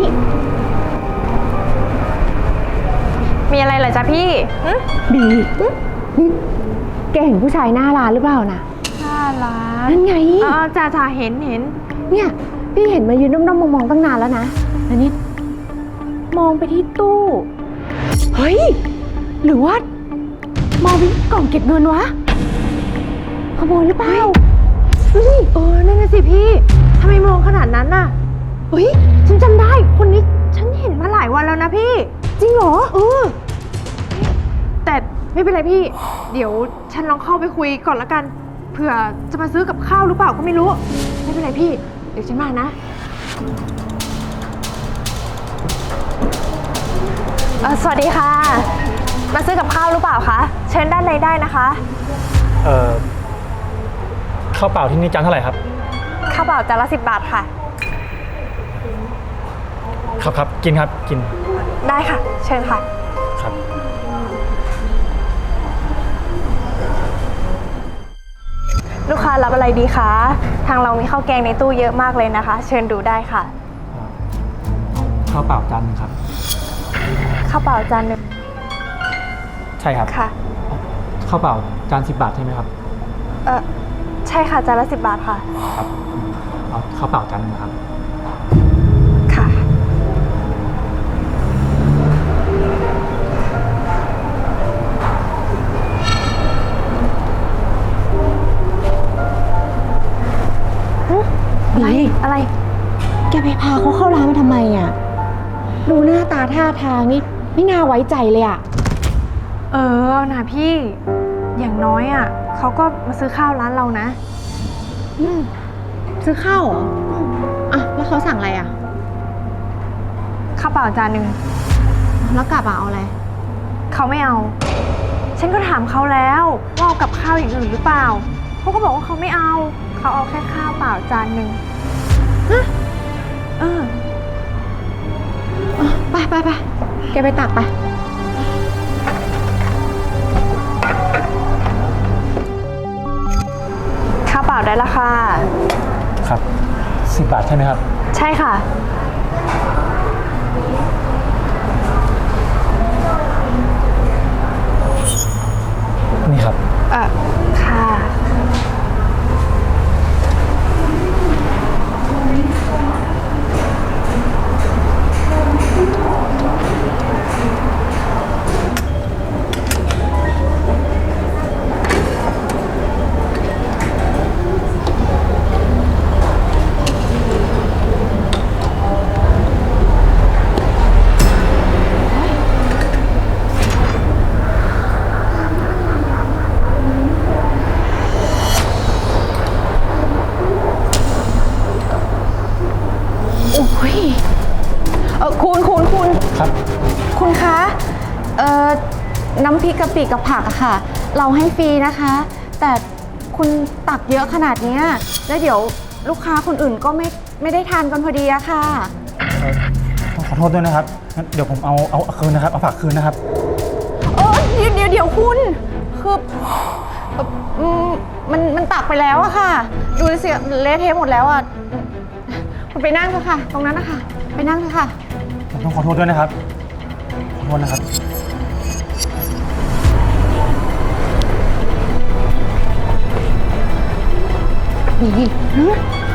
นี้ มีอะไรเหรอจ๊ะพี่บีนี่แกเห็นผู้ชายหน้าร้านหรือเปล่านะ หน้าร้านนั่นไง อ๋อจ่าจ่าเห็นเห็น เนี่ย พี่เห็นมายืนน้อมๆมองๆตั้งนานแล้วนะอันนี้มองไปที่ตู้ เฮ้ย หรือว่ามองไปกล่องเก็บเงินวะขโมยหรือเปล่า เฮ้ยเออ นั่นน่ะสิพี่ ทำไมมองขนาดนั้นน่ะ เฮ้ย ฉันจำได้ คนนี้ฉันเห็นมาหลายวันแล้วนะพี่ จริงเหรอ เออ แต่ไม่เป็นไรพี่ เดี๋ยวฉันลองเข้าไปคุยก่อนละกัน เผื่อจะมาซื้อกับข้าวหรือเปล่าก็ไม่รู้ ไม่เป็นไรพี่ เดี๋ยวฉันมานะ เออสวัสดีค่ะ มาซื้อกับข้าวหรือเปล่าคะ เชิญด้านในได้นะคะ เอ่อข้าวเปล่าที่นี่จานเท่าไหร่ครับ ข้าวเปล่าจานละสิบบาทค่ะ ครับครับกินครับกินได้ค่ะ เชิญค่ะ ครับ ลูกค้ารับอะไรดีคะทางเรามีข้าวแกงในตู้เยอะมากเลยนะคะ เชิญดูได้ค่ะข้าวเปล่าจานหนึงครับ ข้าวเปล่าจานหนึ่งใช่ครับค่ะข้าวเปล่าจานสิบบาทใช่ไหมครับเออใช่ค่ะจานละสิบบาทค่ะครับเอาข้าวเปล่าจานหนึงครับ ไปพาเขาเข้าร้านมาทำไมอะ ดูหน้าตาท่าทางนี่ไม่น่าไว้ใจเลยอะ เออเอานะพี่อย่างน้อยอะเขาก็มาซื้อข้าวร้านเรานะ อืมซื้อข้าวเหรออะ แล้วเขาสั่งอะไรอะ ข้าวเปล่าจานหนึ่งแล้วกลับมาเอาอะไร เขาไม่เอา ฉันก็ถามเขาแล้วว่าเอากับข้าวอย่างอื่นหรือเปล่าเขาก็บอกว่าเขาไม่เอา เขาเอาแค่ข้าวเปล่าจานหนึ่งฮะ เออไปไปไปแกไปตักไป ข้าวเปล่าได้ละค่ะ ครับสิบบาทใช่ไหมครับ ใช่ค่ะ ริกกะปิกับผักอะค่ะ เราให้ฟรีนะคะ แต่คุณตักเยอะขนาดเนี้ยแล้วเดี๋ยวลูกค้าคนอื่นก็ไม่ไม่ได้ทานกันพอดีอะค่ะ ต้องขอโทษด้วยนะครับงั้นเดี๋ยวผมเอาเอาเอาคืนนะครับ เอาฝากคืนนะครับ เออเดี๋ยวเดี๋ยวเดี๋ยวคุณ คือเอ่ออืมมันมันตักไปแล้วอะค่ะ ดูสิเละเทะหมดแล้วอะคุณไปนั่งเถอะค่ะ ตรงนั้นนะคะ ไปนั่งเถอะค่ะ ผมต้องขอโทษด้วยนะครับ ขอโทษนะครับ นี่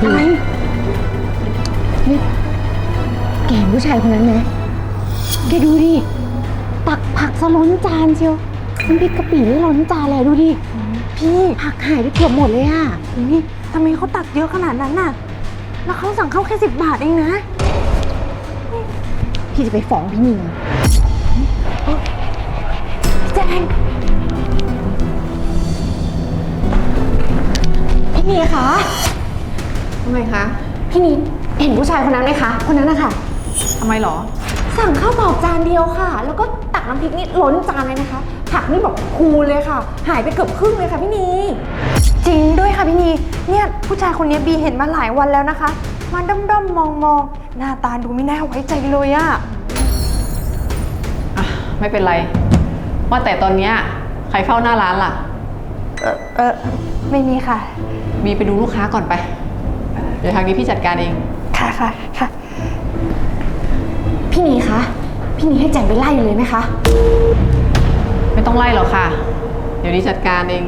อะไรนี่แกเห็นผู้ชายคนนั้นไหมแกดูดิ ตักผักสล้นจานเชียวน้ำพริกกะปินี่ล้นจานเลยดูดิ พี่ผักหายไปเกือบหมดเลยอะนี่ทำไมเขาตักเยอะขนาดนั้นน่ะ แล้วเขาสั่งข้าวแค่สิบบาทเองนะ พี่จะไปฟ้องพี่นิงแจง พี่นีคะทำไมคะ พี่นีเห็นผู้ชายคนนั้นไหมคะ คนนั้นนะคะทำไมหรอ สั่งข้าวเปล่าจานเดียวค่ะ แล้วก็ตักน้ำพริกนี่ล้นจานเลยนะคะ ผักนี่แบบคูณเลยค่ะ หายไปเกือบครึ่งเลยค่ะพี่นีจริงด้วยค่ะพี่นีเนี่ยผู้ชายคนนี้บีเห็นมาหลายวันแล้วนะคะมาด้อมๆมองๆหน้าตาดูไม่น่าไว้ใจเลยอะอะไม่เป็นไร ว่าแต่ตอนเนี้ยใครเฝ้าหน้าร้านล่ะ เออเออไม่มีค่ะ บีไปดูลูกค้าก่อนไป เดี๋ยวทางนี้พี่จัดการเอง ค่ะค่ะค่ะ พี่นีคะ พี่นีให้แจงไปไล่เลยไหมคะ ไม่ต้องไล่หรอกค่ะ เดี๋ยวนี้จัดการเอง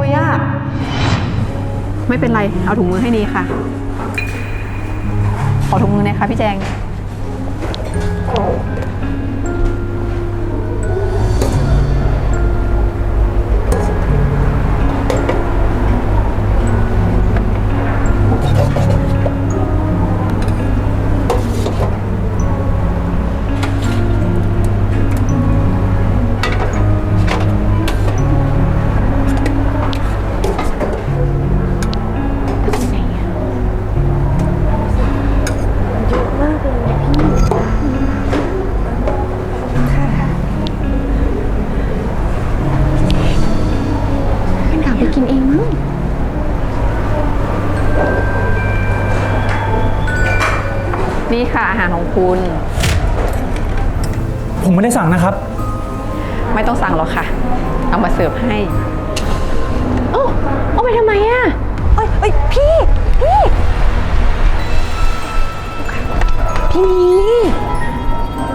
เลยอะไม่เป็นไร เอาถุงมือให้นีค่ะ ขอถุงมือหนะคะพี่แจง ค่ะอาหารของคุณ ผมไม่ได้สั่งนะครับ ไม่ต้องสั่งหรอกค่ะ เอามาเสิร์ฟให้ โอ้เอาไปทำไมอะเอ้ยเอ้ยพี่ พี่ พี่นี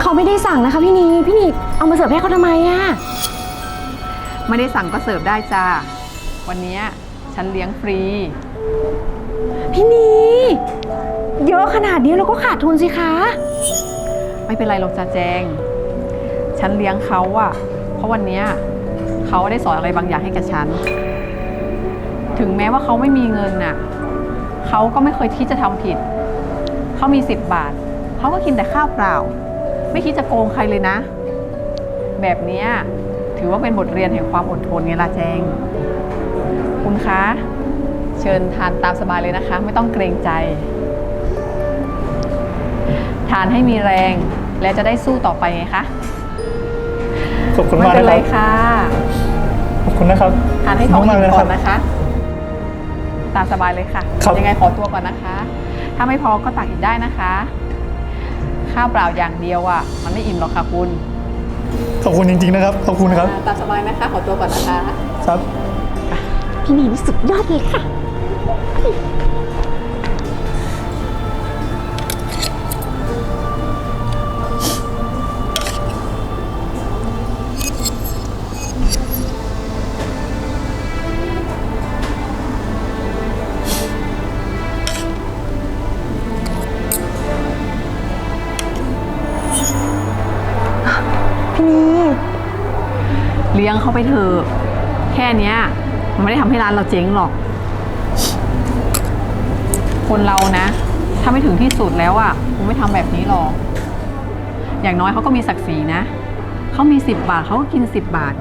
เขาไม่ได้สั่งนะคะพี่นีพี่นีเอามาเสิร์ฟให้เขาทำไมอะไม่ได้สั่งก็เสิร์ฟได้จ้า วันเนี้ยฉันเลี้ยงฟรี พี่นี เยอะขนาดนี้เราก็ขาดทุนสิคะ ไม่เป็นไรหรอกจ้าแจง ฉันเลี้ยงเขาอะเพราะวันเนี้ยเขาได้สอนอะไรบางอย่างให้กับฉัน ถึงแม้ว่าเขาไม่มีเงินน่ะเขาก็ไม่เคยที่จะทำผิด เขามีสิบบาท เขาก็กินแต่ข้าวเปล่า ไม่คิดจะโกงใครเลยนะ แบบเนี้ยถือว่าเป็นบทเรียนแห่งความอดทนไงล่ะแจง คุณคะ เชิญทานตามสบายเลยนะคะ ไม่ต้องเกรงใจ ทานให้มีแรง และจะได้สู้ต่อไปไงคะขอบคุณไม่มากเป็นะนคไรรับค่ะขอบคุณนะครับทานให้ท้องขบคุณอิ่มากมเลยก่คอรันบนะคะ ตามสบายเลยค่ะ ครับ ยังไงขอตัวก่อนนะคะ ถ้าไม่พอก็ตักอีกได้นะคะ ข้าวเปล่าอย่างเดียวอะ มันไม่อิ่มหรอกค่ะคุณขอบคุณจริงๆนะครับขอบคุณครับตามสบายนะคะ ขอตัวก่อนนะคะ ครับ พี่นีนี่สุดยอดเลยค่ะ ลี้ยงเขาไปเถอะแค่เนี้ย มันไม่ได้ทำให้ร้านเราเจ๊งหรอก คนเรานะ ถ้าไม่ถึงที่สุดแล้วอะคงไม่ทำแบบนี้หรอก อย่างน้อยเขาก็มีศักดิ์ศรีนะ เขามีสิบบาทเขาก็กินสิบบาท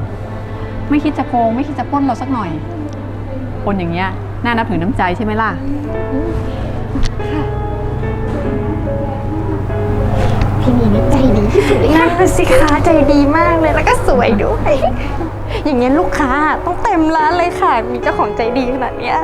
ไม่คิดจะโกง ไม่คิดจะปล้นเราสักหน่อย คนอย่างเงี้ยน่านับถือน้ำใจใช่ไหมล่ะ นีนี่ใจดีที่สุดเลยนั่ค่ะนน่ะสิคะใจดีมากเลยแล้วก็สวยด้วย อย่างเงี้ยลูกค้าต้องเต็มร้านเลยค่ะ มีเจ้าของใจดีขนาดเนี้ย